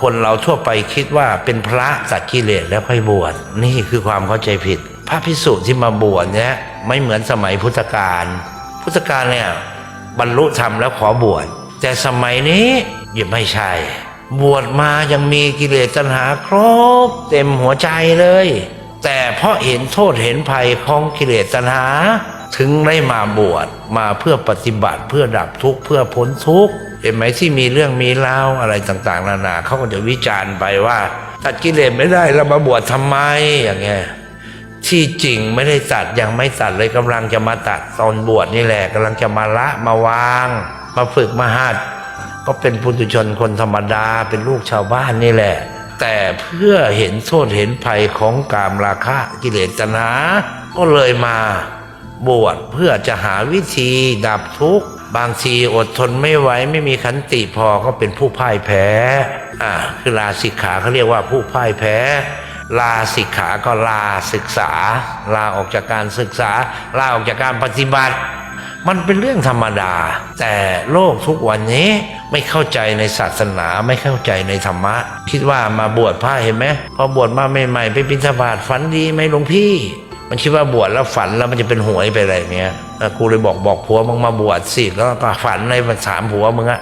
คนเราทั่วไปคิดว่าเป็นพระตัดกิเลสแล้วค่อยบวชนี่คือความเข้าใจผิด พระพิสุที่มาบวชเนี่ยไม่เหมือนสมัยพุทธกาลพุทธกาลเนี่ยบรรลุธรรมแล้วขอบวชแต่สมัยนี้ยังไม่ใช่ บวชมายังมีกิเลสตัณหาครบ เต็มหัวใจเลย แต่เพราะเห็นโทษเห็นภัยของกิเลสตัณหา ถึงได้มาบวชมาเพื่อปฏิบัติเพื่อดับทุกข์เพื่อพ้นทุกข์ เห็นไหมที่มีเรื่องมีเล่าอะไรต่างๆนานาเขาก็จะวิจารณ์ไปว่า ตัดกิเลสไม่ได้เรามาบวชทำไมอย่างเงี้ยที่จริงไม่ได้ตัดยังไม่ตัดเลยกำลังจะมาตัดตอนบวชนี่แหละกำลังจะมาละมาวาง มาฝึกมาหัดก็เป็นปุถุชนคนธรรมดาเป็นลูกชาวบ้านนี่แหละ แต่เพื่อเห็นโทษเห็นภัยของกามราคะกิเลสตัณหาก็เลยมา บวชเพื่อจะหาวิธีดับทุกข์ บางทีอดทนไม่ไหวไม่มีขันติพอก็เป็นผู้พ่ายแพ้อ่าคือลาสิกขาเขาเรียกว่าผู้พ่ายแพ้ ลาสิกขาก็ลาศึกษา ลาออกจากการศึกษา ลาออกจากการปฏิบัติ มันเป็นเรื่องธรรมดา แต่โลกทุกวันนี้ไม่เข้าใจในศาสนาไม่เข้าใจในธรรมะ คิดว่ามาบวชพระเห็นไหมพอบวชมาใหม่ๆไปบิณฑบาตฝันดีไหมหลวงพี่ มันคิดว่าบวชแล้วฝันแล้วมันจะเป็นหวยไปอะไรเงี้ยกูเลยบอกบอกผัวมึงมาบวชสิแล้วก็ฝันในภาษามผัวมึงอะ